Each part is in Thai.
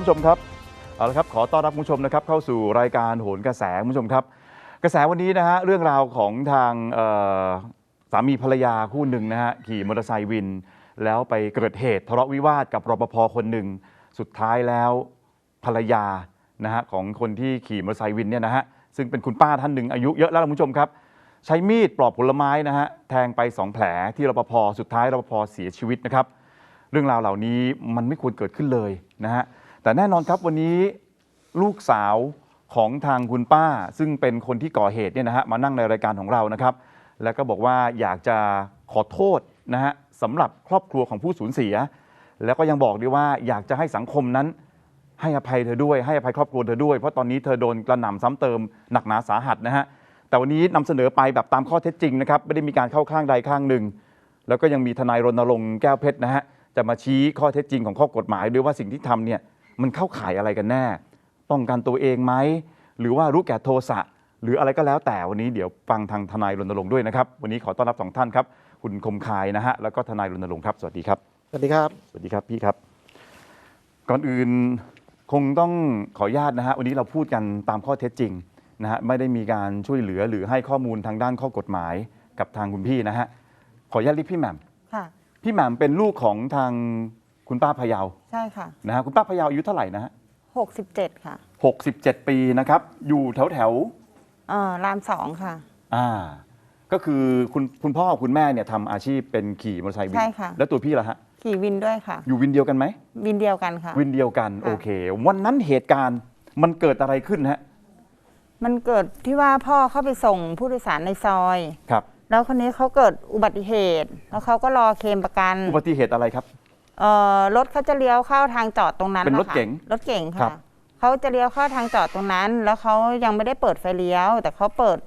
คุณผู้ชมครับเอาละครับขอต้อนรับคุณผู้ชมนะครับเข้าสู่รายการโหนกระแสคุณผู้ชมครับ กระแสวันนี้นะฮะเรื่องราวของทางสามีภรรยาคู่หนึ่งนะฮะขี่มอเตอร์ไซค์วิน แล้วไปเกิดเหตุทะเลาะวิวาทกับรปภคนหนึ่งสุดท้ายแล้วภรรยานะฮะของคนที่ขี่มอเตอร์ไซค์วินเนี่ยนะฮะซึ่งเป็นคุณป้าท่านหนึ่งอายุเยอะแล้วคุณผู้ชมครับ ใช้มีดปลอกผลไม้นะฮะแทงไปสองแผลที่รปภสุดท้ายรปภเสียชีวิตนะครับ เรื่องราวเหล่านี้มันไม่ควรเกิดขึ้นเลยนะฮะ แต่แน่นอนครับวันนี้ลูกสาวของทางคุณป้า ซึ่งเป็นคนที่ก่อเหตุเนี่ยนะฮะมานั่งในรายการของเรานะครับ แล้วก็บอกว่าอยากจะขอโทษนะฮะสำหรับครอบครัวของผู้สูญเสีย แล้วก็ยังบอกด้วยว่าอยากจะให้สังคมนั้น ให้อภัยเธอด้วยให้อภัยครอบครัวเธอด้วยเพราะตอนนี้เธอโดนกระหน่ำซ้ำเติมหนักหนาสาหัสนะฮะแต่วันนี้นำเสนอไปแบบตามข้อเท็จจริงนะครับไม่ได้มีการเข้าข้างใดข้างหนึ่ง แล้วก็ยังมีทนายรณรงค์แก้วเพชรนะฮะจะมาชี้ข้อเท็จจริงของข้อกฎหมายด้วยว่าสิ่งที่ทำเนี่ย มันเข้าข่ายอะไรกันแน่ป้องกันตัวเองไหมหรือว่ารู้แก่โทสะหรืออะไรก็แล้วแต่วันนี้เดี๋ยวฟังทางทนายรณรงค์ด้วยนะครับ วันนี้ขอต้อนรับสองท่านครับ คุณคมคายนะฮะแล้วก็ทนายรณรงค์ครับ สวัสดีครับ สวัสดีครับ สวัสดีครับพี่ครับ ก่อนอื่นคงต้องขออนุญาตนะฮะวันนี้เราพูดกันตามข้อเท็จจริงนะฮะไม่ได้มีการช่วยเหลือหรือให้ข้อมูลทางด้านข้อกฎหมายกับทางคุณพี่นะฮะขออนุญาตเรียกพี่แหม่มค่ะพี่แหม่มเป็นลูกของทาง คุณป้าพะเยาใช่ค่ะนะฮะคุณป้าพะเยาอายุเท่าไหร่นะฮะหกสิบเจ็ดค่ะหกสิบเจ็ดปีนะครับ อยู่แถวแถวเอ่อรามสองค่ะ ๆอ่า ก็คือคุณคุณพ่อคุณแม่เนี่ยทำอาชีพเป็นขี่มอเตอร์ไซค์วินใช่ค่ะ แล้วตัวพี่ล่ะฮะขี่วินด้วยค่ะ อยู่วินเดียวกันไหม วินเดียวกันค่ะ วินเดียวกันค่ะโอเค วันนั้นเหตุการณ์มันเกิดอะไรขึ้นฮะมันเกิดที่ว่าพ่อเข้าไปส่งผู้โดยสารในซอย ครับ แล้วคนนี้เขาเกิดอุบัติเหตุ แล้วเขาก็รอเคลมประกัน อุบัติเหตุอะไรครับ เอ่อรถเขาจะเลี้ยวเข้าทางจอดตรงนั้นเป็นรถะค่ะเก๋งรถเก๋งครัค่ะบ เขาจะเลี้ยวเข้าทางจอดตรงนั้น แล้วเขายังไม่ได้เปิดไฟเลี้ยว แต่เขาเปิด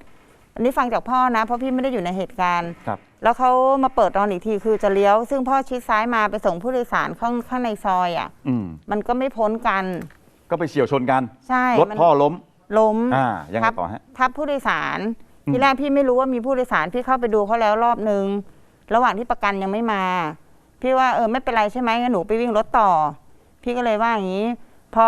อันนี้ฟังจากพ่อนะ เพราะพี่ไม่ได้อยู่ในเหตุการณ์ ครับ แล้วเขามาเปิดตอนอีกทีคือจะเลี้ยว ซึ่งพ่อชิดซ้ายมาไปส่งผู้โดยสารข้างข้างในซอยอะ อืมมันก็ไม่พ้นกัน ก็ไปเฉียวชนกัน ใช่รถมันพ่อล้ม ล้มอ่ายังไงทับต่อฮะ ทับผู้โดยสาร อืม ทีแรกพี่ไม่รู้ว่ามีผู้โดยสารพี่เข้าไปดูเขาแล้วรอบนึง ระหว่างที่ประกันยังไม่มา พี่ว่าเออไม่เป็นไรใช่ไหมงั้นหนูไปวิ่งรถต่อ พี่ก็เลยว่าอย่างนี้ พอ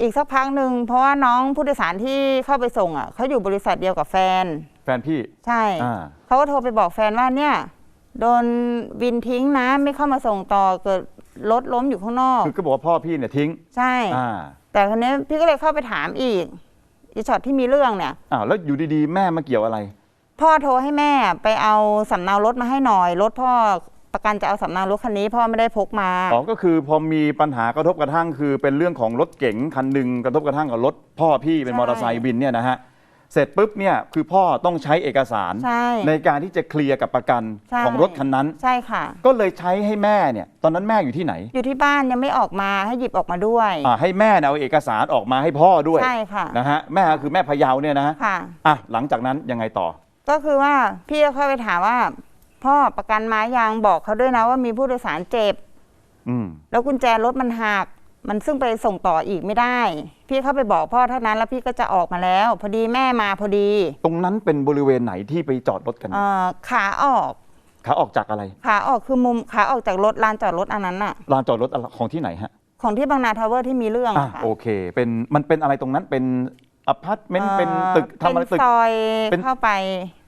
อีกสักพักหนึ่งเพราะว่าน้องผู้โดยสารที่เข้าไปส่งอะเขาอยู่บริษัทเดียวกับแฟน แฟนพี่ ใช่อ่า เขาก็โทรไปบอกแฟนว่าเนี่ย โดนวินทิ้งนะไม่เข้ามาส่งต่อเกิดรถล้มอยู่ข้างนอก คือก็บอกว่าพ่อพี่เนี่ยทิ้ง ใช่ อ่า แต่คนนี้พี่ก็เลยเข้าไปถามอีกอีช็อตที่มีเรื่องเนี่ย อ้าวแล้วอยู่ดีๆ แม่มาเกี่ยวอะไร พ่อโทรให้แม่ไปเอาสำเนารถมาให้หน่อย รถพ่อ ประกันจะเอาสำเนารถคันนี้พ่อไม่ได้พกมาอ๋อก็คือพอมีปัญหากระทบกระทั่งคือเป็นเรื่องของรถเก๋งคันหนึ่งกระทบกระทั่งกับรถพ่อพี่เป็นใช่มอเตอร์ไซค์วินเนี่ยนะฮะเสร็จปุ๊บเนี่ยคือพ่อต้องใช้เอกสารใช่ในการที่จะเคลียร์กับประกันใช่ของรถคันนั้น ใช่ค่ะ ก็เลยใช้ให้แม่เนี่ยตอนนั้นแม่อยู่ที่ไหน อยู่ที่บ้านยังไม่ออกมาให้หยิบออกมาด้วยอ่าให้แม่เนี่ยเอาเอกสารออกมาให้พ่อด้วยใช่ค่ะนะฮะแม่ก็คือแม่พะเยาเนี่ยนะฮะค่ะอะหลังจากนั้นยังไงต่อ ก็คือว่าพี่ก็เข้าไปถามว่า พ่อประกันมายังบอกเขาด้วยนะว่ามีผู้โดยสารเจ็บอืมแล้วกุญแจรถมันหัก มันซึ่งไปส่งต่ออีกไม่ได้ พี่เข้าไปบอกพ่อเท่านั้นแล้วพี่ก็จะออกมาแล้ว พอดีแม่มาพอดี ตรงนั้นเป็นบริเวณไหนที่ไปจอดรถกันเอ่อขาออกขาออกจากอะไรขาออกคือมุมขาออกจากรถลานจอดรถอันนั้นน่ะลานจอดรถอะไรของที่ไหนฮะ ของที่บางนาทาวเวอร์ที่มีเรื่องอะอะค่ะโอเค เป็นมันเป็นอะไรตรงนั้นเป็นอพาร์ตเมนต์เป็นตึกทำอะไรเป็นตึกซอยเป็นเข้าไป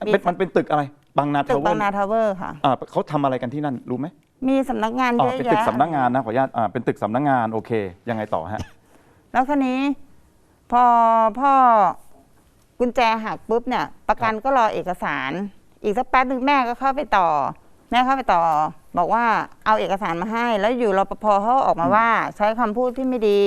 มีเป็นมันเป็นตึกอะไร บางนาตึทากวเวอบางนาร์ทาวเวอร์ค่ะ อ่าเขาทำอะไรกันที่นั่นรู้ไหมมีสำนักงานอ๋เยออะเป็นตึกแยะสำนักงานนะขออนุญาตอ่าเป็นตึกสำนักงานโอเค ยังไงต่อฮะ แล้วคันนี้ พอพ่อกุญแจหักปุ๊บเนี่ย ประกันก็รอเอกสาร อีกสักแป๊บหนึ่งแม่ก็เข้าไปต่อ แม่เข้าไปต่อ บอกว่าเอาเอกสารมาให้ แล้วอยู่รปภเขาออกมาว่า ใช้คำพูดที่ไม่ดี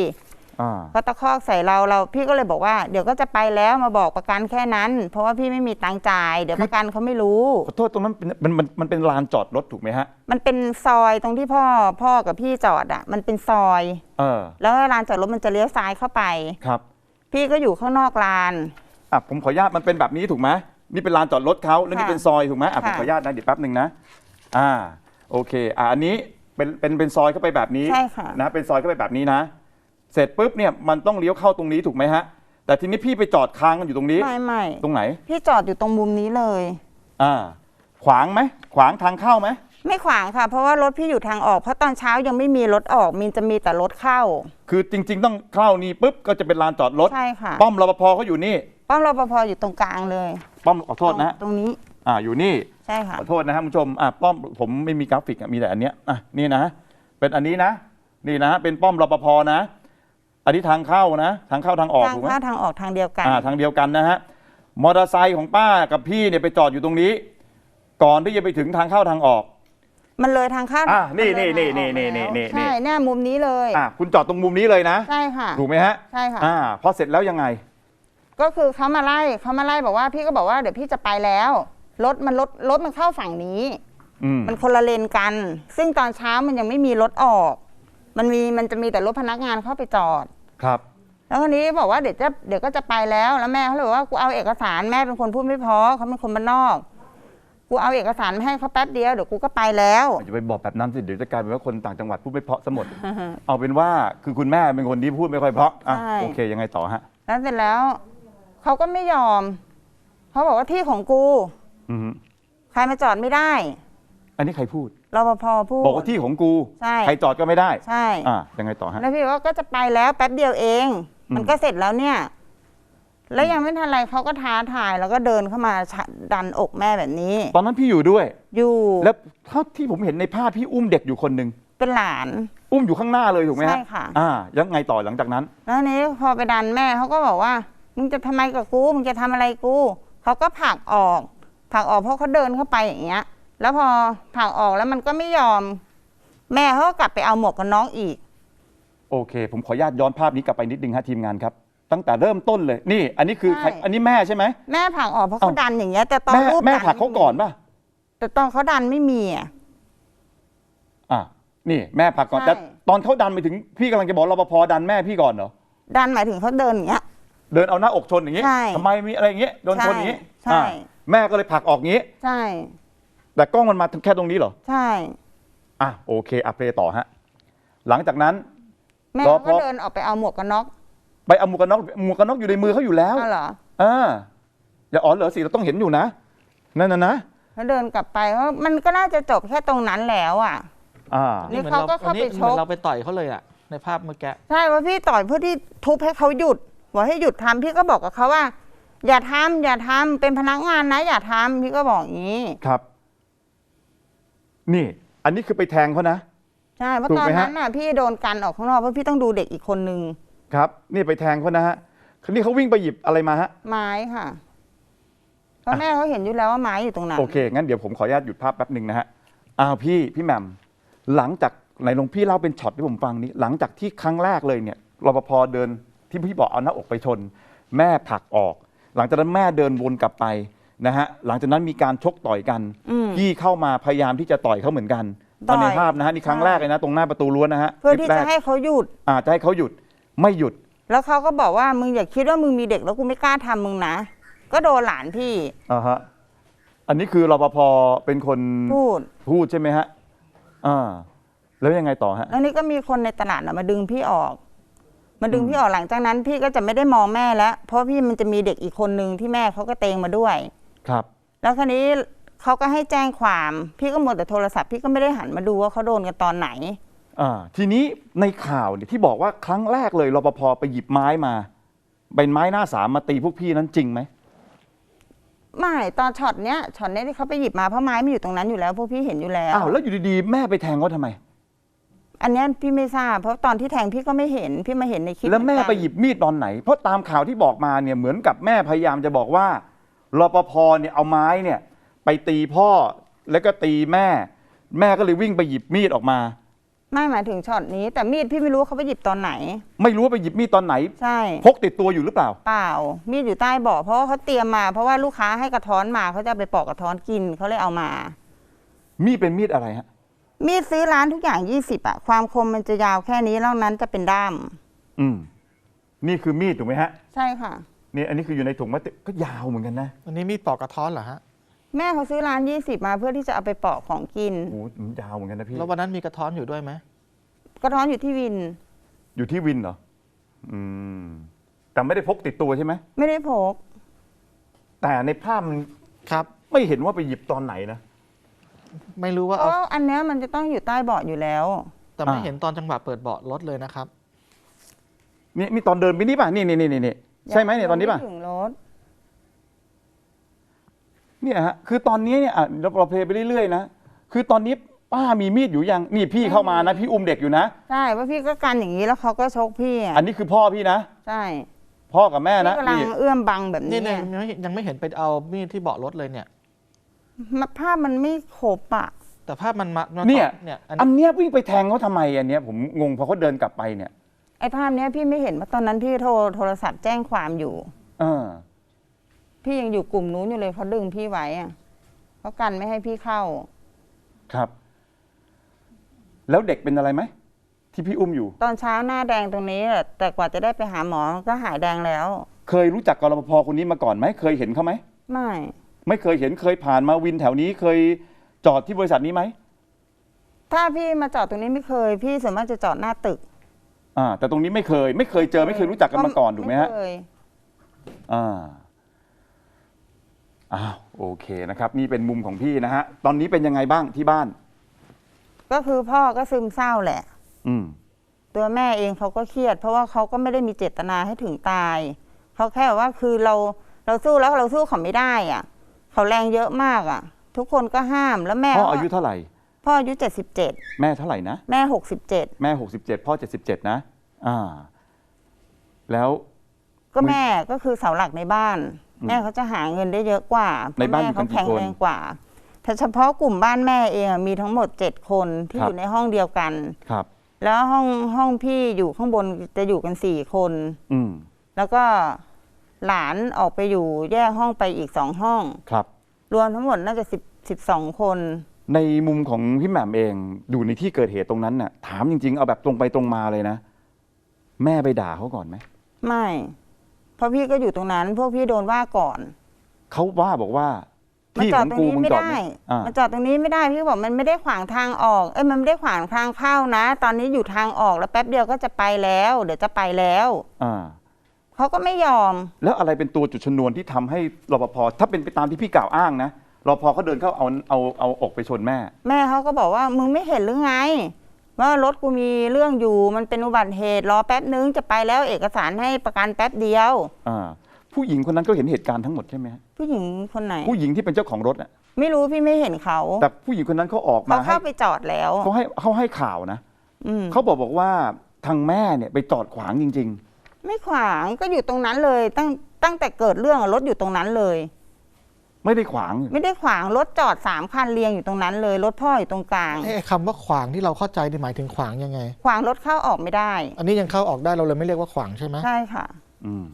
อ่าก็ตะคอกใส่เราเราพี่ก็เลยบอกว่าเดี๋ยวก็จะไปแล้วมาบอกประกันแค่นั้น เพราะว่าพี่ไม่มีตังค์จ่าย เดี๋ยวประกันเขาไม่รู้ขอโทษตรงนั้นเป็นมันมันมันเป็นลานจอดรถถูกไหมฮะ มันเป็นซอยตรงที่พ่อพ่อกับพี่จอดอะ มันเป็นซอย เออ แล้วลานจอดรถมันจะเลี้ยวซ้ายเข้าไป ครับ พี่ก็อยู่ข้างนอกลานอะผมขออนุญาตมันเป็นแบบนี้ถูกไหมนี่เป็นลานจอดรถเขาแล้วนี่ค่ะเป็นซอยถูกไหมอะผมค่ะขออนุญาตนะเดี๋ยวแป๊บหนึ่งนะ อ่า โอเค อะอันนี้เป็นเป็นเป็นซอยเข้าไปแบบนี้ใช่ค่ะนะเป็นซอยเข้าไปแบบนี้นะ เสร็จปุ๊บเนี่ยมันต้องเลี้ยวเข้าตรงนี้ถูกไหมฮะ แต่ทีนี้พี่ไปจอดค้างกันอยู่ตรงนี้ ไม่ไม่ตรงไหน พี่จอดอยู่ตรงมุมนี้เลย อ่า ขวางไหม ขวางทางเข้าไหม ไม่ขวางค่ะ เพราะว่ารถพี่อยู่ทางออก เพราะตอนเช้ายังไม่มีรถออก มีจะมีแต่รถเข้า คือจริง ๆ ต้องเข้านี่ปุ๊บก็จะเป็นลานจอดรถ ใช่ค่ะ ป้อมรปภเขาอยู่นี่ ป้อมรปภอยู่ตรงกลางเลยป้อมขอโทษนะฮะตรงนี้ อ่า อยู่นี่ ใช่ค่ะ ขอโทษนะครับคุณผู้ชม อะป้อมผมไม่มีกราฟิกอะมีแต่อันเนี้ย อะ นี่นะ เป็นอันนี้นะ นี่นะ เป็นป้อมรปภนะ อันนี้ทางเข้านะ ทางเข้าทางออกทางถูกไหมเข้าทางออกทางเดียวกัน อ่าทางเดียวกันนะฮะมอเตอร์ไซค์ของป้ากับพี่เนี่ยไปจอดอยู่ตรงนี้ ก่อนที่จะไปถึงทางเข้าทางออก มันเลยทางเข้าอะนี่มัเลยนี่ทางออกนี่มานี่แล้วนี่นี่ใช่เนี่ยมุมนี้เลย อะคุณจอดตรงมุมนี้เลยนะ ใช่ค่ะ ถูกไหมฮะใช่ค่ะ อ่าพอเสร็จแล้วยังไง ก็คือเขามาไล่เขามาไล่บอกว่าพี่ก็บอกว่าเดี๋ยวพี่จะไปแล้วรถมันรถรถมันเข้าฝั่งนี้ อืมมันคนละเลนกัน ซึ่งตอนเช้ามันยังไม่มีรถออก มันมีมันจะมีแต่รถพนักงานเข้าไปจอด ครับ แล้วคนนี้บอกว่าเดี๋ยวจะเดี๋ยวก็จะไปแล้ว แล้วแม่เขาเลยบอกว่ากูเอาเอกสารแม่เป็นคนพูดไม่เพอเขาเป็นคนบ้านนอก กูเอาเอกสารมาให้เขาแป๊บเดียวเดี๋ยวกูก็ไปแล้ว อย่าไปบอกแบบนั้นสิเดี๋ยวจะกลายเป็นว่าคนต่างจังหวัดพูดไม่เพราะสมด เอาเป็นว่าคือคุณแม่เป็นคนที่พูดไม่ค่อยเพราะอะใช่ โอเค ยังไงต่อฮะ แล้วเสร็จแล้วเขาก็ไม่ยอมเขาบอกว่าที่ของกู อือฮึใครมาจอดไม่ได้ อันนี้ใครพูด รปภพูด บอกว่าที่ของกู ใช่ ใครจอดก็ไม่ได้ใช่ อ่ายังไงต่อฮะ แล้วพี่ว่าก็จะไปแล้วแป๊บเดียวเอง อืม มันก็เสร็จแล้วเนี่ย แล้วยังไม่ทันไรเขาก็ท้าทายแล้วก็เดินเข้ามาชะดันอกแม่แบบนี้ ตอนนั้นพี่อยู่ด้วย อยู่แล้วเท่าที่ผมเห็นในภาพพี่อุ้มเด็กอยู่คนหนึ่งเป็นหลาน อุ้มอยู่ข้างหน้าเลยถูกไหมฮะใช่ค่ะ อ่ายังไงต่อหลังจากนั้น แล้วทีนี้พอไปดันแม่เขาก็บอกว่า มึงจะทำไมกับกู มึงจะทำอะไรกู เขาก็ผลักออกผลักออกเพราะเขาเดินเข้าไปอย่างเงี้ย แล้วพอผลักออกแล้วมันก็ไม่ยอม แม่เขาก็กลับไปเอาหมวกกันน็อกอีก โอเค ผมขออนุญาตย้อนภาพนี้กลับไปนิดนึงฮะทีมงานครับ ตั้งแต่เริ่มต้นเลย นี่ อันนี้คือใครใช่ อันนี้แม่ใช่ไหม แม่ผลักออกเพราะเขาเอ้า ดันอย่างเงี้ยแต่ตอนแม่รูปแม่ดันผลักเขาก่อนป่ะแต่ตอนเขาดันไม่มีอะ อะนี่แม่ผลักก่อนใช่ แต่ตอนเขาดันไปถึงพี่กำลังจะบอกรปภดันแม่พี่ก่อนเหรอดันหมายถึงเขาเดินอย่างเงี้ย เดินเอาหน้าอกชนอย่างงี้ใช่ทำไมมีอะไรอย่างงี้โดนชนอย่างงี้ใช่อะแม่ก็เลยผลักออกงี้ ใช่ แต่กล้องมันมาแค่ตรงนี้เหรอ ใช่ อะโอเคอัพเพลย์ต่อฮะ หลังจากนั้น แม่รอเขาก็พอเดินออกไปเอาหมวกกันน็อกไปเอาหมวกกันน็อกหมวกกันน็อกอยู่ในมือเขาอยู่แล้วอ้าวเหรออ่าอย่าอ๋อเหรอสิเราต้องเห็นอยู่นะ นั่นนะนะแล้วเดินกลับไปเพราะมันก็น่าจะจบแค่ตรงนั้นแล้วอะ อ่า นี่เขาก็เข้าไปอันนี้ชเหมืกอนเราไปต่อยเขาเลยอะในภาพเมื่อกี้ใช่ว่าพี่ต่อยเพื่อที่ทุบให้เขาหยุดบอกให้หยุดทำพี่ก็บอกกับเขาว่า อย่าทำอย่าทำเป็นพนักงานนะ อย่าทำพี่ก็บอกอย่างนี้ ครับ นี่ อันนี้คือไปแทงเขานะ ใช่เพราะถูกตอนไหมฮะ นั้นน่ะพี่โดนกันออกข้างนอกเพราะพี่ต้องดูเด็กอีกคนนึงครับ นี่ไปแทงเขานะฮะคันนี้เขาวิ่งไปหยิบอะไรมาฮะ ไม้ค่ะเพราะแม่เขาเห็นอยู่แล้วว่าไม้อยู่ตรงนั้น โอเค งั้นเดี๋ยวผมขออนุญาตหยุดภาพแป๊บหนึ่งนะฮะ อ้าวพี่ พี่แหม่มหลังจากไหนหลวงพี่เล่าเป็นช็อตที่ผมฟังนี้ หลังจากที่ครั้งแรกเลยเนี่ย รปภเดินที่พี่บอกเอาหน้าอกไปชน แม่ผลักออก หลังจากนั้นแม่เดินวนกลับไป นะฮะหลังจากนั้นมีการชกต่อยกันอืมพี่เข้ามาพยายามที่จะต่อยเขาเหมือนกันต่ตอยอนในภาพนะฮะนี่ครั้งแรกเลยนะตรงหน้าประตูรั้วนะฮะเพื่อที่คลิปแรจะกให้เขาหยุดอ่าจะให้เขาหยุดไม่หยุด แล้วเขาก็บอกว่ามึงอย่าคิดว่ามึงมีเด็กแล้วกูไม่กล้าทำมึงนะ ก็โดนหลานพี่อ่าฮะอันนี้คือรปภเป็นคนพูดพูดใช่ไหมฮะอ่าแล้วยังไงต่อฮะแล้วนี่ก็มีคนในตลาดน่ะมาดึงพี่ออกมาดึงอืมพี่ออกหลังจากนั้น พี่ก็จะไม่ได้มองแม่แล้ว เพราะพี่มันจะมีเด็กอีกคนนึงที่แม่เขาก็เตงมาด้วย ครับ แล้วคราวนี้เขาก็ให้แจ้งความ พี่ก็หมดแต่โทรศัพท์พี่ก็ไม่ได้หันมาดูว่าเขาโดนกันตอนไหน อ่าทีนี้ในข่าวเนี่ยที่บอกว่าครั้งแรกเลยรปภไปหยิบไม้มาเป็นไม้หน้าสามมาตีพวกพี่นั้นจริงไหมไม่ตอนช็อตเนี้ยช็อตเนี้ยที่เขาไปหยิบมาเพราะไม้มันอยู่ตรงนั้นอยู่แล้วพวกพี่เห็นอยู่แล้วอ้าวแล้วอยู่ดีๆแม่ไปแทงเขาทำไม อันเนี้ยพี่ไม่ทราบเพราะตอนที่แทงพี่ก็ไม่เห็นพี่มาเห็นในคลิปแล้วแม่เหอนกัน ไปหยิบมีดตอนไหน เพราะตามข่าวที่บอกมาเนี่ยเหมือนกับแม่พยายามจะบอกว่า รปภเนี่ยเอาไม้เนี่ยไปตีพ่อแล้วก็ตีแม่ แม่ก็เลยวิ่งไปหยิบมีดออกมา ไม่หมายถึงช็อตนี้ แต่มีดพี่ไม่รู้ว่าเขาไปหยิบตอนไหน ไม่รู้ว่าไปหยิบมีดตอนไหน ใช่พกติดตัวอยู่หรือเปล่า เปล่า มีดอยู่ใต้เบาะเพราะว่าเขาเตรียมมาเพราะว่าลูกค้าให้กระท้อนมาเขาจะเอาไปปอกกระท้อนกินเขาเลยเอามา มีดเป็นมีดอะไรฮะ มีดซื้อร้านทุกอย่างยี่สิบอะความคมมันจะยาวแค่นี้แล้วนั้นจะเป็นด้าม อืม นี่คือมีดถูกไหมฮะ ใช่ค่ะ นี่อันนี้คืออยู่ในถุงพลาสติกก็ยาวเหมือนกันนะอันนี้มีดปอกกระท้อนเหรอฮะแม่เขาซื้อร้านยี่สิบมาเพื่อที่จะเอาไปปอกของกิน โอ้โหมันยาวเหมือนกันนะพี่แล้ววันนั้นมีกระท้อนอยู่ด้วยไหมกระท้อนอยู่ที่วิน อยู่ที่วินเหรออืมแต่ไม่ได้พกติดตัวใช่ไหมไม่ได้พก แต่ในภาพมันครับ ไม่เห็นว่าไปหยิบตอนไหนนะ ไม่รู้ว่าเพเอาราะอันเนี้ยมันจะต้องอยู่ใต้เบาะอยู่แล้ว แต่ไม่อ่า เห็นตอนจังหวะเปิดเบาะรถเลยนะครับ นี่นี่ตอนเดินไปนี่ป่ะนี่นี่นี่นี่ ใช่ไหมเนี่ยตอนนี้ป่ะ ยังไม่ถึงรถ เนี่ยฮะคือตอนนี้เนี่ยอะเราเราเพลย์ไปเรื่อยๆนะคือตอนนี้ป้ามีมีดอยู่ยังนี่พี่เข้ามานะพี่อุ้มเด็กอยู่นะ ใช่ว่าพี่ก็กันอย่างนี้แล้วเขาก็ชกพี่อะอันนี้คือพ่อพี่นะ ใช่พ่อกับแม่พี่นะกำลังนี่เอื้อมบังแบบนี่นี้เนี่ยยังไม่ยังไม่เห็นไปเอามีดที่เบาะรถเลยเนี่ย มันภาพมันไม่ครบอะ แต่ภาพมันมามาเนี่ยเนี่ยอันอันเนี้ยวิ่งไปแทงเขาทำไมอันเนี้ยผมงงพอเขาเดินกลับไปเนี่ย ไอ้ภาพเนี้ยพี่ไม่เห็นว่าตอนนั้นพี่โทรโทรศัพท์แจ้งความอยู่ เออ พี่ยังอยู่กลุ่มนู้นอยู่เลยเขาดึงพี่ไว้อะเขากันไม่ให้พี่เข้า ครับ แล้วเด็กเป็นอะไรไหมที่พี่อุ้มอยู่ ตอนเช้าหน้าแดงตรงนี้แหละแต่กว่าจะได้ไปหาหมอก็หายแดงแล้ว เคยรู้จักกรปภคนนี้มาก่อนไหมเคยเห็นเขาไหมไม่ ไม่เคยเห็นเคยผ่านมาวินแถวนี้เคยจอดที่บริษัทนี้ไหมถ้าพี่มาจอดตรงนี้ไม่เคย พี่ส่วนมากจะจอดหน้าตึก อ่าแต่ตรงนี้ไม่เคย ไม่เคยเจอไม่เคยรู้จักกันมาก่อนถูกไหมฮะ เคย อ่าอ้าวโอเคนะครับ นี่เป็นมุมของพี่นะฮะ ตอนนี้เป็นยังไงบ้างที่บ้าน ก็คือพ่อก็ซึมเศร้าแหละ อืม ตัวแม่เองเขาก็เครียด เพราะว่าเขาก็ไม่ได้มีเจตนาให้ถึงตายเขาแค่ว่าคือเราเราสู้แล้วเราสู้เขาไม่ได้อะ เขาแรงเยอะมากอะ ทุกคนก็ห้ามแล้วแม่พ่อก็อายุเท่าไหร่ พ่ออายุเจ็ดสิบเจ็ดแม่เท่าไหร่นะ แม่หกสิบเจ็ดแม่หกสิบเจ็ดพ่อเจ็ดสิบเจ็ดนะ อ่า แล้วก็แม่ก็คือเสาหลักในบ้านอืมแม่เขาจะหาเงินได้เยอะกว่าเพในราะบ้านแม่อยู่กัเขานกี่แข็งคน แรงกว่า แต่เฉพาะกลุ่มบ้านแม่เองอะมีทั้งหมดเจ็ดคนที่ครับอยู่ในห้องเดียวกัน ครับ แล้วห้องห้องพี่อยู่ข้างบนจะอยู่กันสี่คน อืม แล้วก็หลานออกไปอยู่แยกห้องไปอีกสองห้อง ครับ รวมทั้งหมดน่าจะสิบสิบสองคน ในมุมของพี่แหม่มเองดูในที่เกิดเหตุตรงนั้นน่ะ ถามจริง ๆ เอาแบบตรงไปตรงมาเลยนะ แม่ไปด่าเขาก่อนไหมไม่ เพราะพี่ก็อยู่ตรงนั้น พวกพี่โดนว่าก่อน เขาว่าบอกว่ามันที่จขออดงตรงกูนี้มึงไม่จอดได้ไม่อ่ามันจอดตรงนี้ไม่ได้พี่บอกมันไม่ได้ขวางทางออก เอ้ยมันไม่ได้ขวางทางเข้านะ ตอนนี้อยู่ทางออกแล้วแป๊บเดียวก็จะไปแล้ว เดี๋ยวจะไปแล้วอ่า เขาก็ไม่ยอม แล้วอะไรเป็นตัวจุดชนวนที่ทำให้รปภถ้าเป็นไปตามที่พี่กล่าวอ้างนะ รปภเขาเดินเข้าเอาเอาเอาอกไปชนแม่ แม่เขาก็บอกว่ามึงไม่เห็นหรือไง ว่ารถกูมีเรื่องอยู่มันเป็นอุบัติเหตุรอแป๊บนึงจะไปแล้วเอกสารให้ประกันแป๊บเดียวอ่าผู้หญิงคนนั้นก็เห็นเหตุการณ์ทั้งหมดใช่ไหมฮะผู้หญิงคนไหน ผู้หญิงที่เป็นเจ้าของรถน่ะไม่รู้พี่ไม่เห็นเขาแต่ผู้หญิงคนนั้นเขาออกเขามาให้เข้าไปจอดแล้วเขาให้เขาให้ข่าวนะอืมเขาบอกบอกว่าทางแม่เนี่ยไปจอดขวางจริง ไม่ขวางก็อยู่ตรงนั้นเลย ตั้งตั้งแต่เกิดเรื่องอะรถอยู่ตรงนั้นเลยๆ ไม่ได้ขวาง ไม่ได้ขวางรถจอดสามคันเรียงอยู่ตรงนั้นเลยรถพ่ออยู่ตรงกลางไอ้คำว่าขวางที่เราเข้าใจนี่หมายถึงขวางยังไง ขวางรถเข้าออกไม่ได้ อันนี้ยังเข้าออกได้เราเลยไม่เรียกว่าขวางใช่ไหมใช่ค่ะ อืม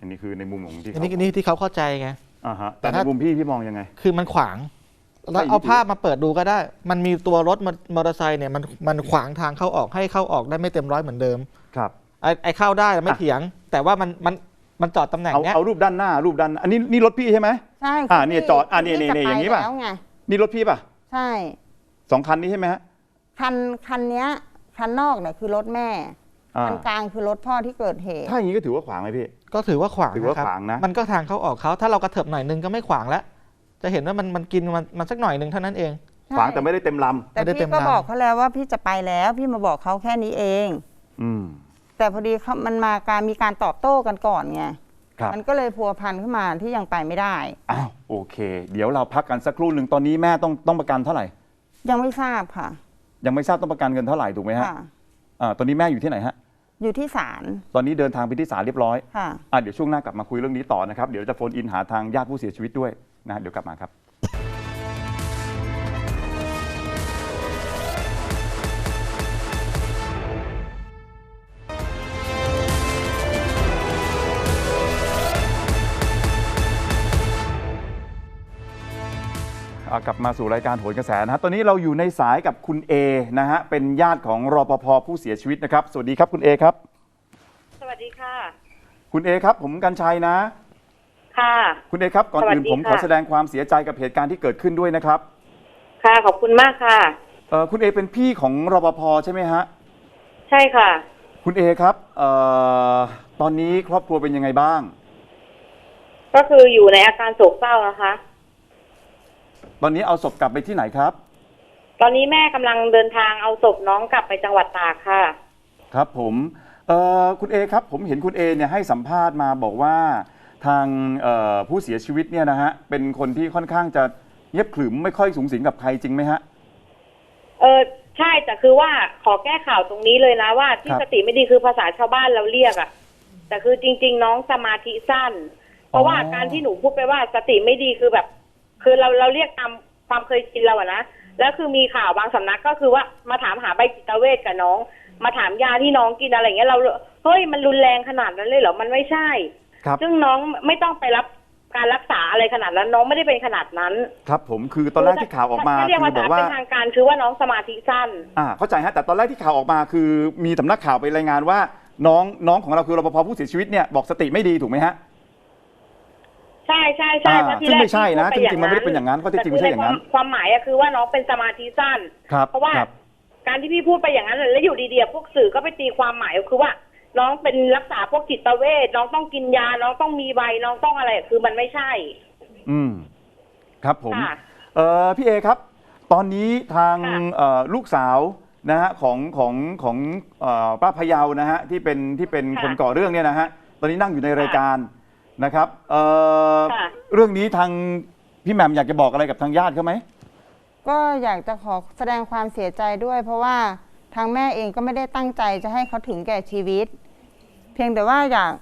อันนี้คือในมุมของที่อันเขานี้อันนี้ที่เขาเข้าใจไง อ่าฮะแต่แต่ในถ้า มุมพี่พี่มองยังไง คือมันขวางแล้วใช่เอานี่ภาพมาเปิดดูก็ได้ มันมีตัวรถมอมอเตอร์ไซค์เนี่ยมันมันขวางทางเข้าออกให้เข้าออกได้ไม่เต็มร้อยเหมือนเดิม ครับ ไอ้ไอ้เข้าได้ไม่อะเถียง แต่ว่ามันมัน มันจอดตำแหน่งเอาเนี้ยเอารูปด้านหน้ารูปด้านอันนี้นี่รถพี่ใช่ไหม ใช่อ่าคืเนี่ยพี่จอดอ่านี่พี่นี่จะอย่างนี้ป่ะ แล้วไงนี่รถพี่ป่ะใช่ สองคันนี้ใช่ไหมฮะคันคันเนี้ยคันนอกเนี่ยคือรถแม่ อ่าคันกลางคือรถพ่อที่เกิดเหตุ ถ้าอย่างนี้ก็ถือว่าขวางไหมพี่ ก็ถือว่าขวางถือว่านะครับขวางนะ มันก็ทางเข้าออกเขาถ้าเรากระเถิบหน่อยนึงก็ไม่ขวางแล้วจะเห็นว่ามันมันกินมันมันสักหน่อยหนึ่งเท่านั้นเองขวางแต่ไม่ได้เต็มลแต่ไม่ได้เต็พี่มก็ลำ บอกเขาแล้วว่าพี่จะไปแล้ว พี่มาบอกเขาแค่นี้เองำอืม แต่พอดีเขามันมาการมีการตอบโต้กันก่อนไงครับ มันก็เลยพัวพันขึ้นมาที่ยังไปไม่ได้ อ้าวโอเค เดี๋ยวเราพักกันสักครู่หนึ่งตอนนี้แม่ต้องต้องประกันเท่าไหร่ ยังไม่ทราบค่ะยังไม่ทราบต้องประกันเงินเท่าไหร่ถูกไหมฮะค่ะ อ่าตอนนี้แม่อยู่ที่ไหนฮะอยู่ที่ศาลตอนนี้เดินทางไปที่ศาลเรียบร้อยค่ะ อะเดี๋ยวช่วงหน้ากลับมาคุยเรื่องนี้ต่อนะครับเดี๋ยวจะโฟนอินหาทางญาติผู้เสียชีวิตด้วยนะเดี๋ยวกลับมาครับ กลับมาสู่รายการโหนกระแสนะฮะตอนนี้เราอยู่ในสายกับคุณเอนะฮะเป็นญาติของรปภผู้เสียชีวิตนะครับ สวัสดีครับคุณเอครับ สวัสดีค่ะ คุณเอครับ ผมกัญชัยนะ ค่ะ คุณเอครับก่อนอื่นสวัสดีผมขอค่ะ แสดงความเสียใจกับเหตุการณ์ที่เกิดขึ้นด้วยนะครับค่ะขอบคุณมากค่ะ เอ่อคุณเอเป็นพี่ของรปภใช่ไหมฮะใช่ค่ะ คุณเอครับเอ่อตอนนี้ครอบครัวเป็นยังไงบ้าง ก็คืออยู่ในอาการโศกเศร้านะคะ ตอนนี้เอาศพกลับไปที่ไหนครับ ตอนนี้แม่กำลังเดินทางเอาศพน้องกลับไปจังหวัดตากค่ะ ครับผมเอ่อคุณเอครับผมเห็นคุณเอเนี่ยให้สัมภาษณ์มาบอกว่าทางเอ่อผู้เสียชีวิตเนี่ยนะฮะเป็นคนที่ค่อนข้างจะเงียบขรึมไม่ค่อยสูงสิงกับใครจริงไหมฮะ เออใช่แต่คือว่าขอแก้ข่าวตรงนี้เลยนะว่าที่ครับ สติไม่ดีคือภาษาชาวบ้านเราเรียกอะแต่คือจริง ๆ น้องสมาธิสั้น เพราะว่าการที่หนูพูดไปว่าสติไม่ดีคือแบบ คือเราเราเรียกตามความเคยชินเราอะนะแล้วคือมีข่าวบางสำนักก็คือว่ามาถามหาใบจิตเวชกับน้อง มาถามยาที่น้องกินอะไรอย่างเงี้ยเราเฮ้ยมันรุนแรงขนาดนั้นเลยเหรอมันไม่ใช่ครับซึ่งน้องไม่ต้องไปรับการรักษาอะไรขนาดนั้นน้องไม่ได้เป็นขนาดนั้น ครับผมคือตอนแรกที่ข่าวออกมาถ้เรียกคืภาอบอกษาว่าเป็นทางการคือว่าน้องสมาธิสั้นอ่าเข้าใจฮะแต่ตอนแรกที่ข่าวออกมาคือมีสำนักข่าวไปรายงานว่า น้องน้องของเราคือรปภผู้เสียชีวิตเนี่ยบอกสติไม่ดีถูกไหมฮะ ใช่ใช่ใช่อ่าเพราะที่ซึ่งแรกไม่ใช่นะที่พูดจริงๆมันไม่ได้เป็นอย่างนั้นข้อเท็จจริงไม่ใช่อย่างนั้นแต่คืในความความหมายอะคือว่าน้องเป็นสมาธิสั้น ครับเพราะว่าครับ การที่พี่พูดไปอย่างนั้นแล้วอยู่ดีๆพวกสื่อก็ไปตีความหมายก็คือว่า น้องเป็นรักษาพวกจิตเวชน้องต้องกินยา น้องต้องมีใบน้องต้องอะไรคือมันไม่ใช่ อืมครับผมค่ะเอ่อพี่เอครับ ตอนนี้ทางค่ะเอ่อลูกสาวนะฮะของของของเอ่อป้าพะเยานะฮะที่เป็นที่เป็นคนก่อเรื่องเนี่ยนะฮะตอนนี้นั่งอยู่ในรายการ นะครับเอ่อค่ะ เรื่องนี้ทางพี่แหม่มอยากจะบอกอะไรกับทางญาติเขาไหม ก็อยากจะขอแสดงความเสียใจด้วย เพราะว่าทางแม่เองก็ไม่ได้ตั้งใจจะให้เขาถึงแก่ชีวิต เพียงแต่ว่าอยาก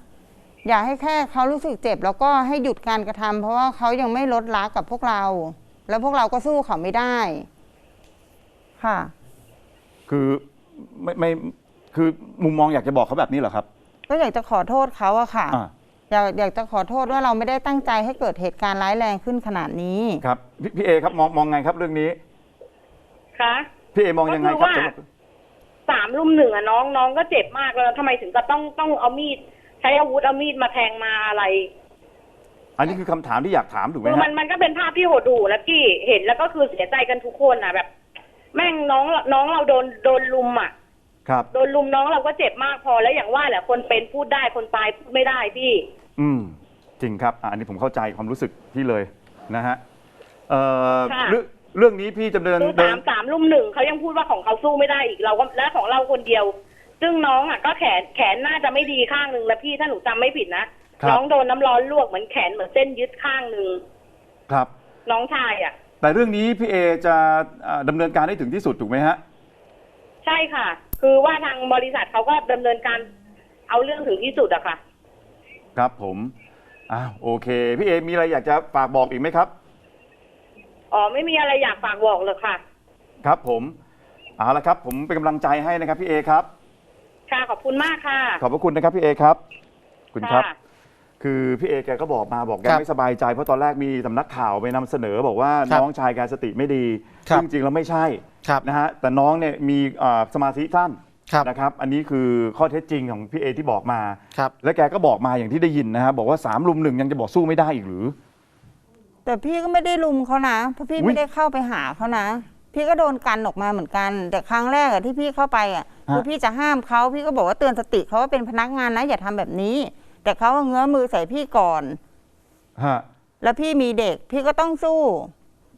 อยากให้แค่เขารู้สึกเจ็บ แล้วก็ให้หยุดการกระทำเพราะว่าเขายังไม่ลดละกับพวกเรา แล้วพวกเราก็สู้เขาไม่ได้ ค่ะ คือไม่ไม่คือมุมมองอยากจะบอกเขาแบบนี้เหรอครับ ก็อยากจะขอโทษเขาอะค่ะ อ่า อยากอยากจะขอโทษว่าเราไม่ได้ตั้งใจให้เกิดเหตุการณ์ร้ายแรงขึ้นขนาดนี้ ครับพี่พี่เอครับมองมองไงครับเรื่องนี้ค่ะพี่เอมองยังไงครับก็คือว่าสำหรับสามลุมหนึ่งอะน้องน้องก็เจ็บมากแล้วทำไมถึงกับต้องต้องเอามีด ใช้อาวุธเอามีดมาแทงมาอะไร อันนี้คือคำถามที่อยากถามถูกไหมคือฮะมันมันก็เป็นภาพที่โหดหูนะพี่เห็นแล้วก็คือเสียใจกันทุกคนอะแบบ แม่งน้องน้องเราโดนโดนลุมอะครับ โดนลุมน้องเราก็เจ็บมากพอแล้วอย่างว่าแหละคนเป็นพูดได้คนตายพูดไม่ได้พี่ อืมจริงครับอะอันนี้ผมเข้าใจความรู้สึกพี่เลยนะฮะเอ่อค่ะ เรื่องเรื่องนี้พี่จะเดินคือเดิสานมสามลุมหนึ่งเขายังพูดว่าของเขาสู้ไม่ได้อีกเราก็และของเราคนเดียว ซึ่งน้องอะก็แขนแขนน่าจะไม่ดีข้างหนึ่งแล้วพี่ถ้าหนูจำไม่ผิดนะครับ น้องโดนน้ำร้อนลวกเหมือนแขนเหมือนเส้นยึดข้างหนึ่งครับ น้องชายอะ แต่เรื่องนี้พี่เอจะอ่าดำเนินการให้ถึงที่สุดถูกไหมฮะ ใช่ค่ะ คือว่าทางบริษัทเขาก็ดำเนินการเอาเรื่องถึงที่สุดอะค่ะ ครับผมอ้าวโอเค พี่เอมีอะไรอยากจะฝากบอกอีกไหมครับ อ๋อไม่มีอะไรอยากฝากบอกเลยค่ะ ครับผมเอาละครับ ผมเป็นกำลังใจให้นะครับพี่เอครับ ค่ะขอบคุณมากค่ะ ขอบพระคุณนะครับพี่เอครับขอบคุณครับค่ะคือพี่เอแกก็บอกมาบอกแกครับไม่สบายใจเพราะตอนแรกมีสำนักข่าวไปนำเสนอบอกว่าครับน้องชายแกสติไม่ดีครับ ซึ่งจริงๆแล้วไม่ใช่ครับ นะฮะแต่น้องเนี่ยมีอ่าสมาธิสั้น ครับนะครับอันนี้คือข้อเท็จจริงของพี่เอที่บอกมา ครับและแกก็บอกมาอย่างที่ได้ยินนะฮะบอกว่าสามลุมหนึ่งยังจะบอกสู้ไม่ได้อีกหรือ แต่พี่ก็ไม่ได้ลุมเขานะเพราะพี่อุ๊ย ไม่ได้เข้าไปหาเขานะ พี่ก็โดนกันออกมาเหมือนกัน แต่ครั้งแรกอะที่พี่เข้าไปอะคือพี่จะห้ามเขาพี่ก็บอกว่าเตือนสติเขาว่าเป็นพนักงานนะอย่าทำแบบนี้ แต่เขาก็เงื้อมือใส่พี่ก่อน ฮะแล้วพี่มีเด็กพี่ก็ต้องสู้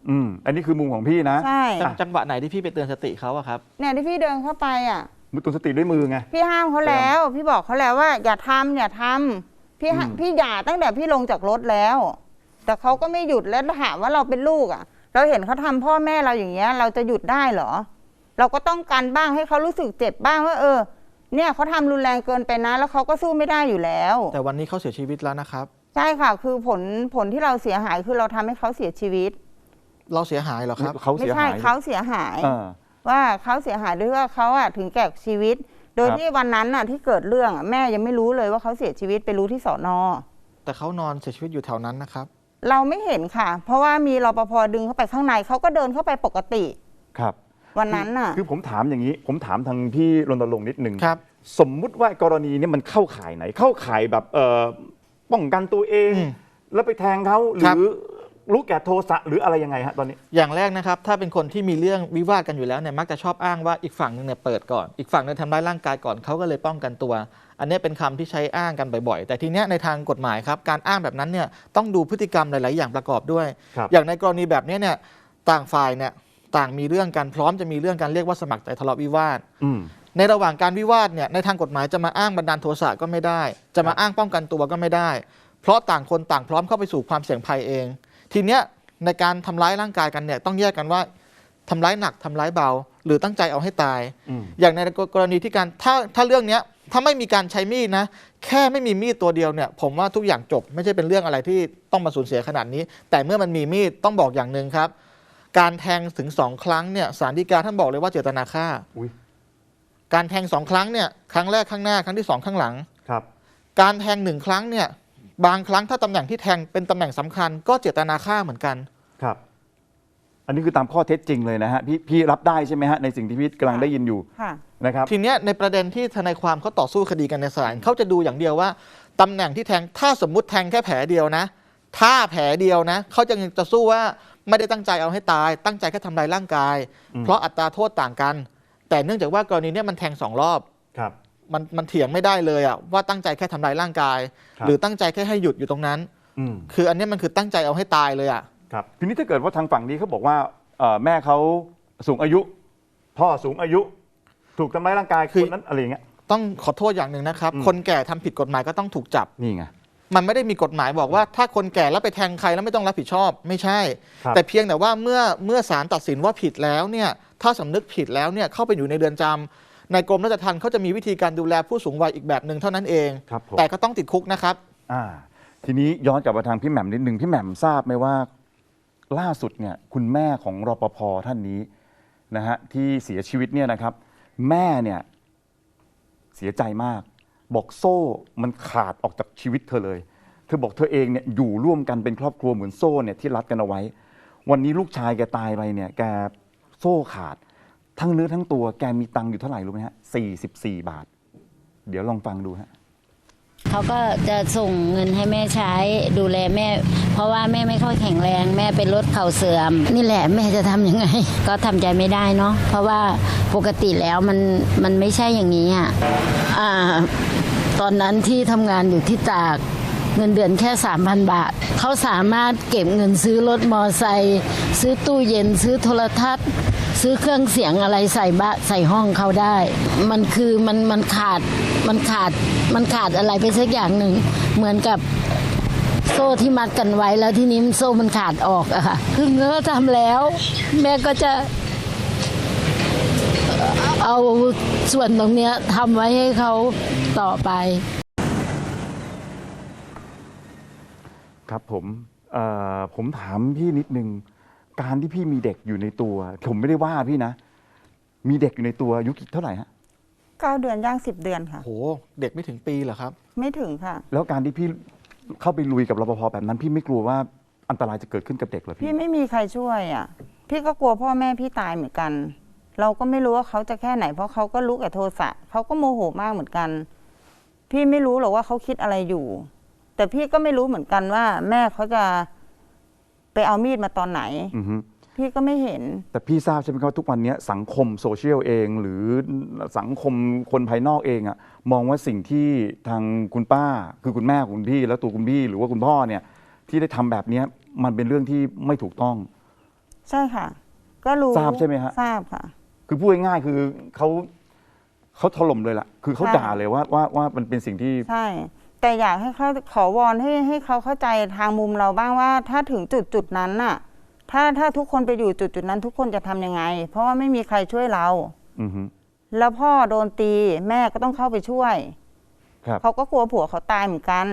อืมอันนี้คือมุมของพี่นะ ใช่จังจังหวะไหนที่พี่ไปเตือนสติเขาอะครับ เนี่ยที่พี่เดินเข้าไปอะ มือตุนสติด้วยมือไง พี่ห้ามเขาแล้ว พี่บอกเขาแล้วว่า อย่าทำอย่าทำพี่ห้าอืม พี่หย่าตั้งแต่พี่ลงจากรถแล้ว แต่เขาก็ไม่หยุดแล้วถามว่าเราเป็นลูกอะ เราเห็นเขาทำพ่อแม่เราอย่างเงี้ย เราจะหยุดได้เหรอ เราก็ต้องกันบ้างให้เขารู้สึกเจ็บบ้างว่า เออ เนี่ยเขาทำรุนแรงเกินไปนะ แล้วเขาก็สู้ไม่ได้อยู่แล้ว แต่วันนี้เขาเสียชีวิตแล้วนะครับ ใช่ค่ะ คือผลผลที่เราเสียหายคือเราทำให้เขาเสียชีวิต เราเสียหายเหรอครับ เขาไม่เสียใช่หายเขาเสียหาย เออ ว่าเขาเสียหายด้วยว่าเขาอะถึงแก่ชีวิต โดยครับ ที่วันนั้นน่ะที่เกิดเรื่องอะแม่ยังไม่รู้เลยว่าเขาเสียชีวิตไปรู้ที่สอนอ แต่เขานอนเสียชีวิตอยู่แถวนั้นนะครับ เราไม่เห็นค่ะ เพราะว่ามีรปภดึงเข้าไปข้างในเขาก็เดินเข้าไปปกติ ครับวันนั้นน่ะ คือผมถามอย่างนี้ ผมถามทางพี่รณรงค์นิดนึงครับสมมุติว่ากรณีนี้มันเข้าข่ายไหน เข้าข่ายแบบเอ่อป้องกันตัวเอง อืมแล้วไปแทงเขาหครัรืบอ รู้แก่โทสะหรืออะไรยังไงฮะตอนนี้ อย่างแรกนะครับ ถ้าเป็นคนที่มีเรื่องวิวาทกันอยู่แล้วเนี่ยมักจะชอบอ้างว่าอีกฝั่งหนึ่งเนี่ยเปิดก่อน อีกฝั่งหนึงทำร้ายร่างกายก่อนเขาก็เลยป้องกันตัว อันนี้เป็นคำที่ใช้อ้างกันบ่อยๆ แต่ทีเนี้ยในทางกฎหมายครับ การอ้างแบบนั้นเนี่ยต้องดูพฤติกรรมหลาย ๆ อย่างประกอบด้วยครับอย่างในกรณีแบบเนี้ยเนี่ยต่างฝ่ายเนี่ยต่างมีเรื่องกันพร้อมจะมีเรื่องกันเรียกว่าสมัครใจทะเลาะวิวาทอืมในระหว่างการวิวาทเนี่ยในทางกฎหมายจะมาอ้างบันดาลโทสะก็ไม่ได้ จะมาอ้างป้องกันตัวก็ไม่ได้ เพราะต่างคนต่างพร้อมเข้าไปสู่ความเสี่ยงภัยเอง ทีเนี้ยในการทำร้ายร่างกายกันเนี่ยต้องแยกกันว่าทำร้ายหนักทำร้ายเบา หรือตั้งใจเอาให้ตายอืมอย่างในกรณีที่การถ้าถ้าเรื่องเนี้ยถ้าไม่มีการใช้มีดนะ แค่ไม่มีมีดตัวเดียวเนี่ย ผมว่าทุกอย่างจบ ไม่ใช่เป็นเรื่องอะไรที่ต้องมาสูญเสียขนาดนี้ แต่เมื่อมันมีมีดต้องบอกอย่างหนึ่งครับ การแทงถึงสองครั้งเนี่ยสารดีกาท่านบอกเลยว่าเจตนาฆ่าอุ้ยการแทงสองครั้งเนี่ยครั้งแรกข้างหน้าครั้งที่สองข้างหลังครับ การแทงหนึ่งครั้งเนี่ย บางครั้งถ้าตำแหน่งที่แทงเป็นตำแหน่งสำคัญ ก็เจตนาฆ่าเหมือนกัน ครับ อันนี้คือตามข้อเท็จจริงเลยนะฮะ พี่พี่รับได้ใช่ไหมฮะในสิ่งที่พี่กำลังได้ยินอยู่ค่ะ นะครับ ทีเนี้ยในประเด็นที่ทนายความเขาต่อสู้คดีกันในศาลเขาจะดูอย่างเดียวว่าตำแหน่งที่แทงถ้าสมมุติแทงแค่แผลเดียวนะ ถ้าแผลเดียวนะเขาจะจะสู้ว่าไม่ได้ตั้งใจเอาให้ตาย ตั้งใจแค่ทำลายร่างกาย อืม เพราะอัตราโทษต่างกัน แต่เนื่องจากว่ากรณีเนี้ยมันแทงสองรอบ ครับ มันมันเถียงไม่ได้เลยอะว่าตั้งใจแค่ทำลายร่างกาย ครับ หรือตั้งใจแค่ให้หยุดอยู่ตรงนั้น อืม คืออันเนี้ยมันคือตั้งใจเอาให้ตายเลยอะ ครับทีนี้ถ้าเกิดว่าทางฝั่งนี้เขาบอกว่าเอ่อแม่เขาสูงอายุ พ่อสูงอายุ ถูกทำร้ายร่างกายคนนั้นอะไรอย่างเงี้ย ต้องขอโทษอย่างหนึ่งนะครับ อืม คนแก่ทำผิดกฎหมายก็ต้องถูกจับ นี่ไง มันไม่ได้มีกฎหมายบอกว่า ถ้าคนแก่แล้วไปแทงใครแล้วไม่ต้องรับผิดชอบไม่ใช่ ครับ แต่เพียงแต่ว่าเมื่อเมื่อศาลตัดสินว่าผิดแล้วเนี่ยถ้าสำนึกผิดแล้วเนี่ยเข้าไปอยู่ในเรือนจำ ในกรมราชทัณฑ์เขาจะมีวิธีการดูแลผู้สูงวัยอีกแบบหนึ่งเท่านั้นเอง ครับผมแต่ก็ต้องติดคุกนะครับ อ่า ทีนี้ย้อนกลับมาทางพี่แหม่มนิดนึงพี่แหม่มทราบไหมว่า ล่าสุดเนี่ยคุณแม่ของรปภท่านนี้นะฮะที่เสียชีวิตเนี่ยนะครับ แม่เนี่ยเสียใจมาก บอกโซ่มันขาดออกจากชีวิตเธอเลย เธอบอกเธอเองเนี่ยอยู่ร่วมกันเป็นครอบครัวเหมือนโซ่เนี่ยที่รัดกันเอาไว้ วันนี้ลูกชายแกตายไปเนี่ยแกโซ่ขาด ทั้งเนื้อทั้งตัวแกมีตังค์อยู่เท่าไหร่รู้ไหมฮะสี่สิบสี่บาท เดี๋ยวลองฟังดูฮะ เขาก็จะส่งเงินให้แม่ใช้ดูแลแม่ เพราะว่าแม่ไม่ค่อยแข็งแรงแม่เป็นรถเข่าเสื่อม นี่แหละแม่จะทำยังไง ก็ทำใจไม่ได้เนาะเพราะว่าปกติแล้วมันมันไม่ใช่อย่างนี้อะอ่าตอนนั้นที่ทำงานอยู่ที่ตากเงินเดือนแค่ 3,000 บาท เขาสามารถเก็บเงินซื้อรถมอไซค์ซื้อตู้เย็นซื้อโทรทัศน์ ซื้อเครื่องเสียงอะไรใส่บ้านใส่ห้องเขาได้ มันคือมันมันขาดมันขาดมันขาดอะไรไปสักอย่างหนึ่ง เหมือนกับโซ่ที่มัดกันไว้แล้วที่นี้มันโซ่มันขาดออกอะค่ะคือเงื้อทำแล้ว แม่ก็จะเอาส่วนตรงเนี้ยทำไว้ให้เขาต่อไป ครับผมผมถามพี่นิดนึง การที่พี่มีเด็กอยู่ในตัว ผมไม่ได้ว่าพี่นะ มีเด็กอยู่ในตัวอายุกี่เท่าไหร่ฮะเก้าเดือนย่างสิบเดือนค่ะ โห เด็กไม่ถึงปีเหรอครับ ไม่ถึงค่ะ แล้วการที่พี่เข้าไปลุยกับรปภแบบนั้น พี่ไม่กลัวว่าอันตรายจะเกิดขึ้นกับเด็กเหรอพี่พี่ไม่มีใครช่วยอะ พี่ก็กลัวพ่อแม่พี่ตายเหมือนกัน เราก็ไม่รู้ว่าเขาจะแค่ไหน เพราะเขาก็ลุกกับโทสะเขาก็โมโหมากเหมือนกัน พี่ไม่รู้หรอกว่าเขาคิดอะไรอยู่ แต่พี่ก็ไม่รู้เหมือนกันว่า แม่เขาจะ ไปเอามีดมาตอนไหน อือฮึพี่ก็ไม่เห็น แต่พี่ทราบใช่ไหมครับว่าทุกวันนี้สังคมโซเชียลเอง หรือสังคมคนภายนอกเองอะมองว่าสิ่งที่ทางคุณป้า คือคุณแม่ของคุณพี่ แล้วตัวคุณพี่ หรือว่าคุณพ่อเนี่ยที่ได้ทำแบบเนี้ยมันเป็นเรื่องที่ไม่ถูกต้อง ใช่ค่ะ ก็รู้ทราบใช่ไหมฮะ ทราบค่ะ คือพูดง่ายๆคือเขาเขาถล่มเลยล่ะ คือเขาใช่ ด่าเลยว่าว่าว่ามันเป็นสิ่งที่ ใช่ แต่อยากให้เขาขอวอนให้ให้เขาเข้าใจทางมุมเราบ้างว่า ถ้าถึงจุดจุดนั้นน่ะ ถ้าถ้าทุกคนไปอยู่จุดจุดนั้น ทุกคนจะทำยังไง เพราะว่าไม่มีใครช่วยเราอือฮึแล้วพ่อโดนตีแม่ก็ต้องเข้าไปช่วยครับเขาก็กลัวผัวเขาตายเหมือนกัน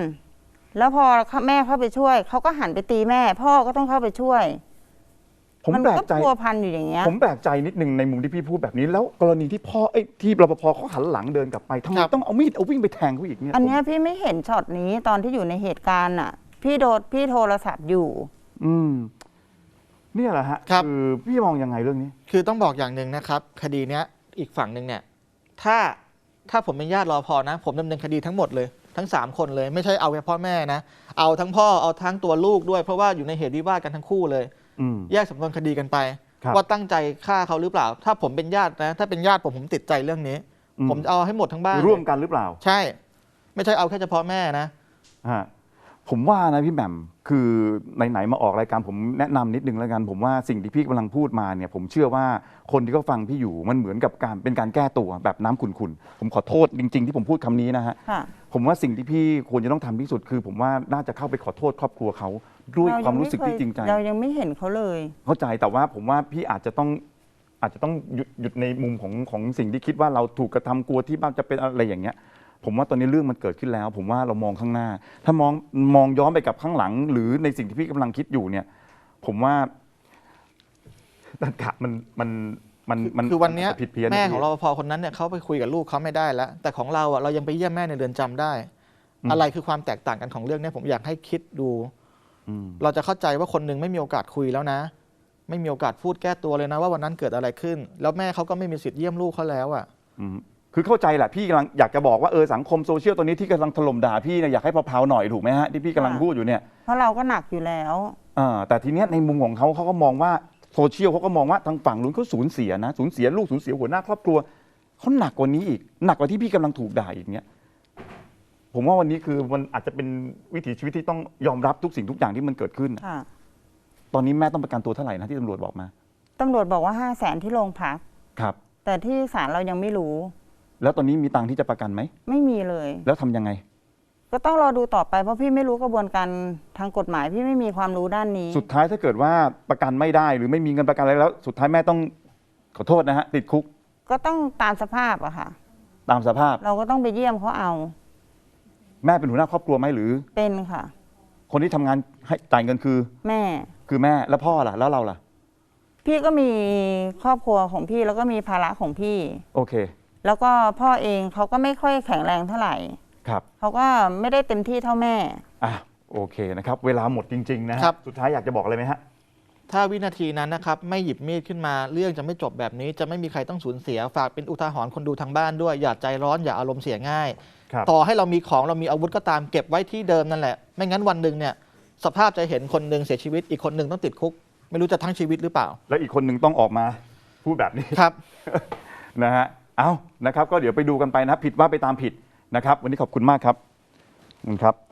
แล้วพอแม่เข้าไปช่วยเขาก็หันไปตีแม่ พ่อก็ต้องเข้าไปช่วย ผมมันแปลก็กใจพัวพันอยู่อย่างเงี้ยผมแปลกใจนิดนึงในมุมที่พี่พูดแบบนี้ แล้วกรณีที่พ่อไอ้ยที่รปภเขาหันหลังเดินกลับไปทำไมครับต้องเอามีดเอาวิ่งไปแทงเขาอีกเนี่ยอันเนี้ยผมพี่ไม่เห็นช็อตนี้ตอนที่อยู่ในเหตุการณ์น่ะ พี่โดนพี่โทรศัพท์อยู่ อืมเนี่ยแหละฮะครับอพี่มองยังไงเรื่องนี้ คือต้องบอกอย่างหนึ่งนะครับ คดีเนี้ยอีกฝั่งหนึ่งเนี่ย ถ้าถ้าผมเป็นญาติรอพอนะ ผมดำเนินคดีทั้งหมดเลยทั้ง 3 คนเลยไม่ใช่เอาแค่พ่อแม่นะ เอาทั้งพ่อเอาทั้งตัวลูกด้วย เพราะว่าอยู่ในเหตุวิวาทกันทั้งคู่เลยอืม แยกสำนวนคดีกันไปครับว่าตั้งใจฆ่าเขาหรือเปล่า ถ้าผมเป็นญาตินะ ถ้าเป็นญาติผมผมติดใจเรื่องนี้อืมผมจะเอาให้หมดทั้งบ้านร่วมกันหรือเปล่า ใช่ ไม่ใช่เอาแค่เฉพาะแม่นะฮะผมว่านะพี่แหม่มคือไหนๆมาออกรายการผมแนะนำนิดนึงแล้วกัน ผมว่าสิ่งที่พี่กำลังพูดมาเนี่ยผมเชื่อว่าคนที่เขาฟังพี่อยู่มันเหมือนกับการเป็นการแก้ตัวแบบน้ำขุ่นๆผมขอโทษจริง ๆ ที่ผมพูดคำนี้นะฮะค่ะ ผมว่าสิ่งที่พี่ควรจะต้องทำที่สุดคือ ผมว่าน่าจะเข้าไปขอโทษครอบครัวเขาด้วยความรู้สึกที่จริงใจ เรายังไม่เห็นเขาเลย เข้าใจแต่ว่าผมว่าพี่อาจจะต้องอาจจะต้องหยุดหยุดในมุมของของสิ่งที่คิดว่าเราถูกกระทำกลัวที่บ้านจะเป็นอะไรอย่างเงี้ย ผมว่าตอนนี้เรื่องมันเกิดขึ้นแล้ว ผมว่าเรามองข้างหน้า ถ้ามองมองย้อนไปกับข้างหลัง หรือในสิ่งที่พี่กำลังคิดอยู่เนี่ย ผมว่าตันกะมันมัน มันมันคือวันเนี้ยมัผิดเพี้ยนแม่พี่ของรปภคนนั้นเนี่ยเขาไปคุยกับลูกเขาไม่ได้แล้ว แต่ของเราอะเรายังไปเยี่ยมแม่ในเรือนจำได้ อะไรคือความแตกต่างกันของเรื่องเนี้ยผมอยากให้คิดดูอืมเราจะเข้าใจว่าคนหนึ่งไม่มีโอกาสคุยแล้วนะ ไม่มีโอกาสพูดแก้ตัวเลยนะ ว่าวันนั้นเกิดอะไรขึ้น แล้วแม่เขาก็ไม่มีสิทธิ์เยี่ยมลูกเขาแล้วอะอืมคือเข้าใจแหละพี่กำลังอยากจะบอกว่าเออสังคมโซเชียลตอนนี้ที่กำลังถล่มด่าพี่เนี่ยอยากให้เผาๆหน่อยถูกไหมฮะที่พี่กำลังค่ะพูดอยู่เนี่ยเพราะเราก็หนักอยู่แล้วอ่าแต่ทีเนี้ยในมุมของเขาเขาก็มองว่า โซเชียลเขาก็มองว่าทางฝั่งนู้นเขาสูญเสียนะสูญเสียลูกสูญเสียหัวหน้าครอบครัวเขาหนักกว่านี้อีกหนักกว่าที่พี่กำลังถูกด่าอีกเนี้ยผมว่าวันนี้คือมันอาจจะเป็นวิถีชีวิตที่ต้องยอมรับทุกสิ่งทุกอย่างที่มันเกิดขึ้นค่ะตอนนี้แม่ต้องประกันตัวเท่าไหร่นะที่ตำรวจบอกมาตำรวจบอกว่าห้าแสนที่โรงพัก ครับ แต่ที่ศาลเรายังไม่รู้ แล้วตอนนี้มีตังค์ที่จะประกันไหมไม่มีเลย แล้วทำยังไง ก็ต้องรอดูต่อไปเพราะพี่ไม่รู้กระบวนการทางกฎหมายพี่ไม่มีความรู้ด้านนี้ สุดท้ายถ้าเกิดว่าประกันไม่ได้หรือไม่มีเงินประกันอะไรแล้ว สุดท้ายแม่ต้องขอโทษนะฮะติดคุกก็ต้องตามสภาพอะค่ะ ตามสภาพ เราก็ต้องไปเยี่ยมเขาเอา แม่เป็นหัวหน้าครอบครัวไหมหรือ เป็นค่ะ คนที่ทำงานให้จ่ายเงินคือ แม่ คือแม่แล้วพ่อล่ะแล้วเราล่ะ พี่ก็มีครอบครัวของพี่แล้วก็มีภาระของพี่ โอเค แล้วก็พ่อเองเขาก็ไม่ค่อยแข็งแรงเท่าไหร่ ครับเขาก็ไม่ได้เต็มที่เท่าแม่ อะโอเคนะครับ เวลาหมดจริง ๆ นะฮะครับ สุดท้ายอยากจะบอกอะไรไหมฮะ ถ้าวินาทีนั้นนะครับ ไม่หยิบมีดขึ้นมาเรื่องจะไม่จบแบบนี้ จะไม่มีใครต้องสูญเสียฝากเป็นอุทาหรณ์คนดูทางบ้านด้วย อย่าใจร้อนอย่าอารมณ์เสียง่าย ครับ ต่อให้เรามีของเรามีอาวุธก็ตามเก็บไว้ที่เดิมนั่นแหละ ไม่งั้นวันหนึ่งเนี่ยสภาพจะเห็นคนหนึ่งเสียชีวิตอีกคนหนึ่งต้องติดคุก ไม่รู้จะทั้งชีวิตหรือเปล่าแล้วอีกคนหนึ่งต้องออกมาพูดแบบนี้ ครับ นะฮะ เอานะครับ ก็เดี๋ยวไปดูกันไปนะผิดว่าไปตามผิด นะครับวันนี้ขอบคุณมากครับขอบคุณครับ